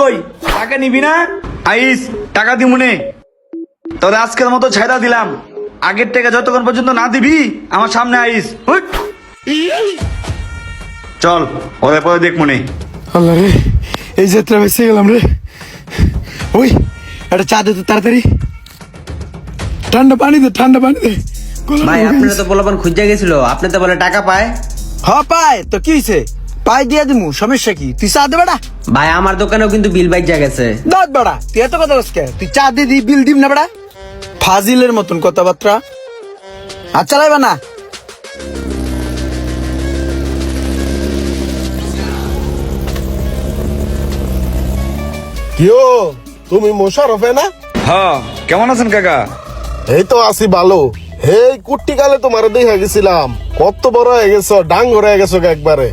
কই? টাকা নিবি না? আইস টাকা দিমুনে তবে আজকের মতো ছাইরা দিলাম। আগের টাকা যতক্ষণ পর্যন্ত না দিবি আমার সামনে আইস। চল পরে পরে দেখ মনে আল্লাহ রে এই যাত্রা বেঁচে গেলাম রে। ওই একটা চা দে তো তাড়াতাড়ি। ঠান্ডা পানি দে ঠান্ডা পানি দে। ভাই আপনারা তো বলবেন খুঁজে গেছিল আপনি তো বলে টাকা পায়। হ পায়। তো কি হয়েছে পাই দিয়ে দিমু সমস্যা কি? তুই চা দে বেড়া। ভাই আমার দোকানেও কিন্তু বিল বাইক যা গেছে। দাঁত বেড়া তুই এত কথা বলছিস তুই চা দিয়ে দি বিল দিম না বেড়া। ফাজিলের মতন কথাবার্তা। আর চালাইবা না। কিও তুমি মোশারফে না? হ্যাঁ কেমন আছেন কাকা? এই তো আছি ভালো। হেই কুট্টি কালে তোমার দেখে গেছিলাম। কত বড় হয়ে গেছো ডাং হয়ে গেছো একবারে।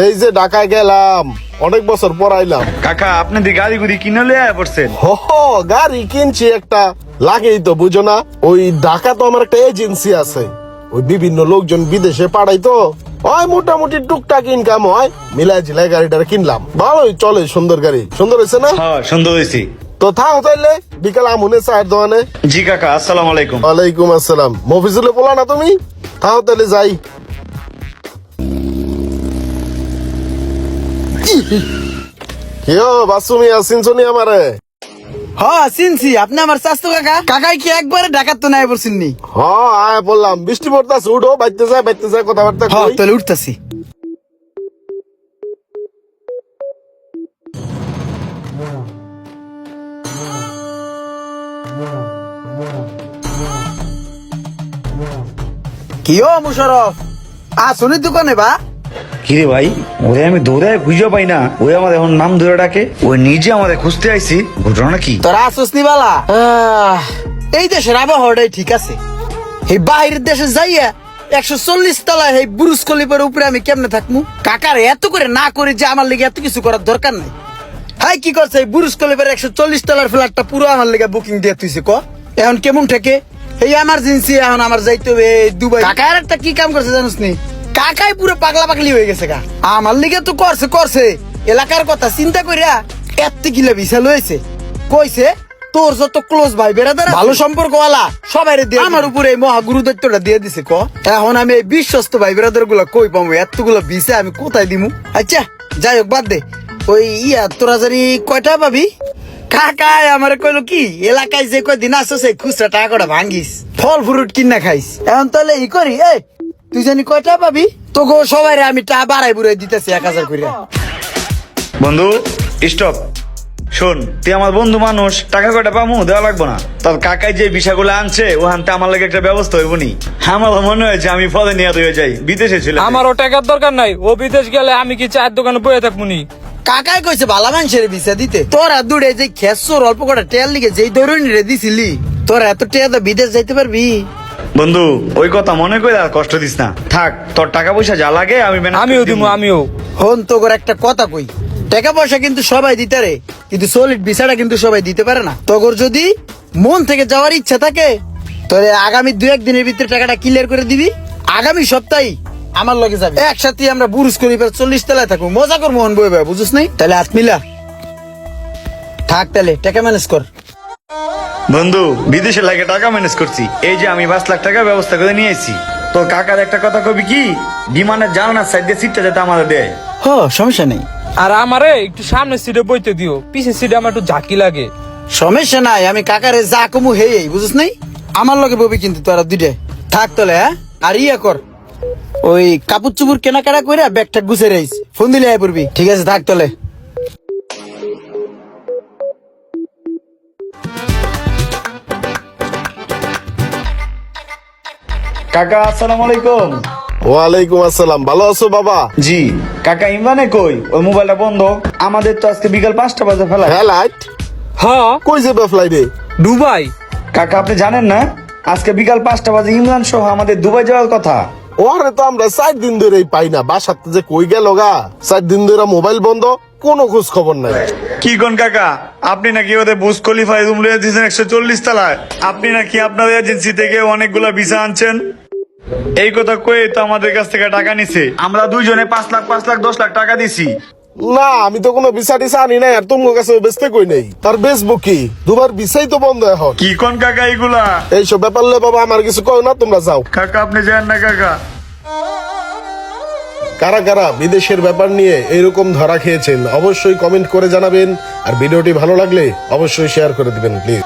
এই যে ঢাকায় গেলাম অনেক বছর পর আইলাম। কাকা আপনি দি গাড়ি গুড়ি কিনে লিয়ে পড়ছেন? হ হ, গাড়ি কিনছি একটা লাগেই তো বুঝো না। ওই ঢাকা তো আমার একটা এজেন্সি আছে। ওই বিভিন্ন লোকজন বিদেশে পাঠাই তো। ওই মোটামুটি টুকটাক ইনকাম হয় মিলাই ঝিলাই গাড়িটা কিনলাম। ভালোই চলে সুন্দর গাড়ি। সুন্দর হয়েছে না? হ্যাঁ সুন্দর হয়েছি তো থাও তাইলে বিকাল আমুনে চায়ের দোকানে। জি কাকা আসসালামু আলাইকুম। ওয়ালাইকুম আসসালাম। মফিজুলে বলা না তুমি? তাও তাহলে যাই। কেউ বাসুমি আসিন শুনি আমারে? হ চিনছি। আপনি আমার স্বাস্থ্য কাকা। কাকাই কি একবারে ডাকাত তো নাই পড়ছেন নি? হ আয় বললাম বৃষ্টি পড়তাছে উঠো বাইতে যায় বাইতে যায় কথাবার্তা হ তাহলে উঠতাছি। কি ও মুশারফ আসুনি দোকানে বা। কিরে ভাই, ওরে আমি দৌড়ে খুঁজে পাই না। ওই আমার এখন নাম ধরে ডাকে। ওই নিজে আমাদের খুঁজতে আইছি। ঘটনা কি তোরা আসুস বালা। এই দেশের আবহাওয়াটাই ঠিক আছে। এই বাইরের দেশে যাইয়া একশো চল্লিশ তলা এই বুরুজ খলিফার উপরে আমি কেমনে থাকমু? কাকার, এত করে না করে যে আমার লেগে এত কিছু করার দরকার নাই। হাই, কি করছে? এই বুরুজ খলিফার একশো চল্লিশ তলার ফ্ল্যাটটা পুরো আমার লেগে বুকিং দিয়ে তুইছে ক? এখন কেমন ঠেকে? এই এমার্জেন্সি এখন আমার যাইতে হবে দুবাই। কাকা, আর একটা কি কাম করছে জানিস নি? কাকাই পুরো পাগলা পাগলি হয়ে গেছে গা। আমার লিগে তো করছে করছে। এলাকার কথা চিন্তা করিয়া এত কিলো ভিসা লয়েছে কইছে তোর যত ক্লোজ ভাই বেড়াদার ভালো সম্পর্ক ওয়ালা সবাই দিয়ে আমার উপরে এই মহা গুরু দায়িত্বটা দিয়ে দিছে ক? এখন আমি এই বিশ্বস্ত ভাই বেড়াদারগুলা কই পাবো এতগুলো ভিসা আমি কোথায় দিমু? আচ্ছা যাই হোক বাদ দে। ওই ইয়া তোরা জানি কয়টা পাবি কাকায় আমার কইলো কি এলাকায় যে কয়দিন আসো সেই খুচরা টাকা কটা ভাঙ্গিস। ফল ফ্রুট কিনা খাইস। এখন তাহলে ই করি এই তুই জানি কয়টা পাবি? তোকে সবাই আমি টাকা বাড়াই বুড়াই দিতেছি এক হাজার করে বন্ধু স্টপ শোন তুই আমার বন্ধু মানুষ টাকা কয়টা পামু? দেওয়া লাগবো না। তোর কাকাই যে বিষয়গুলো আনছে ওখানতে আমার লাগে একটা ব্যবস্থা হইব নি আমার মনে হয়েছে আমি পদে নিয়ে হয়ে যাই। বিদেশে ছিল আমারও টাকার দরকার নাই। ও বিদেশ গেলে আমি কি চায়ের দোকানে বয়ে থাকব নি কাকাই কইছে ভালা মানুষের ভিসা দিতে। তোরা দূরে যে খেসর অল্প কটা টেয়ার লিগে যেই ধরুন রে দিছিলি তোরা এত টেয়া তো বিদেশ যাইতে পারবি? বন্ধু ওই কথা মনে করে আর কষ্ট দিস না। থাক তোর টাকা পয়সা যা লাগে আমি করে আমিও দিবো। দিমু আমিও। হন তো করে একটা কথা কই টাকা পয়সা কিন্তু সবাই দিতে রে কিন্তু সলিড ভিসাটা কিন্তু সবাই দিতে পারে না। তগর যদি মন থেকে যাওয়ার ইচ্ছা থাকে তাহলে আগামী দু একদিনের ভিতরে টাকাটা ক্লিয়ার করে দিবি আগামী সপ্তাহে আমার লগে যাবে। একসাথে আমরা বুরুজ করি চল্লিশ তলায় থাকব মজা করব মন বই বই বুঝিস নাই? তাহলে হাত মিলা। থাক তাহলে টাকা ম্যানেজ কর। বন্ধু বিদেশে লাগে টাকা ম্যানেজ করছি। এই যে আমি পাঁচ লাখ টাকা ব্যবস্থা করে নিয়ে এসেছি তোর কাকার একটা কথা কবি কি? বিমানের জানানার সাইড দিয়ে সিটটা যাতে আমাদের দেয়। হ সমস্যা নেই। আর আমারে একটু সামনের সিটে বইতে দিও। পিছের সিটে আমার একটু ঝাঁকি লাগে। সমস্যা নাই আমি কাকারে যা কমু হেই বুঝিস নাই? আমার লগে ববি কিন্তু তোরা দুইটা থাক তলে হ্যাঁ? আর ইয়ে কর। ওই কাপড় চুপুর কেনাকাটা করে ব্যাগটা গুছে রাইস। ফোন দিলে আয় পড়বি। ঠিক আছে থাক তলে কাকা আসসালামু আলাইকুম। ওয়ালাইকুম আসসালাম। ভালো আছো বাবা? জি। কাকা ইমরানে কই? ওই মোবাইলটা বন্ধ। আমাদের তো আজকে বিকাল পাঁচটা বাজে ফেলা হ্যাঁ লাইট হ কই যাবে ফ্লাইটে দুবাই। কাকা আপনি জানেন না? আজকে বিকাল পাঁচটা বাজে ইমরান সহ আমাদের দুবাই যাওয়ার কথা। ওরে তো আমরা চার দিন ধরেই পাই না। বাসাতে যে কই গেল গা? চার দিন ধরে মোবাইল বন্ধ কোনো খোঁজ খবর নাই। কি কোন কাকা? আপনি নাকি ওদের বুস খলিফাই রুম লয়ে দিয়েছেন একশো চল্লিশ তলায়? আপনি নাকি আপনার এজেন্সি থেকে অনেকগুলা ভিসা আনছেন? এই কথা কয়ে তো আমাদের কাছ থেকে টাকা নিছে। আমরা দুইজনে পাঁচ লাখ পাঁচ লাখ দশ লাখ টাকা দিছি। না আমি তো কোনো ভিসা টিসা আনি নাই আর তোমার কাছে বেচতে কই নেই। তার বেচবো কি? দুবার ভিসাই তো বন্ধ এখন। কি কোন কাকা এগুলা এইসব ব্যাপার লে বাবা আমার কিছু কয় না তোমরা যাও। কাকা আপনি যান না কাকা। কারা কারা বিদেশের ব্যাপার নিয়ে এরকম ধরা খেয়েছেন অবশ্যই কমেন্ট করে জানাবেন। আর ভিডিওটি ভালো লাগলে অবশ্যই শেয়ার করে দিবেন প্লিজ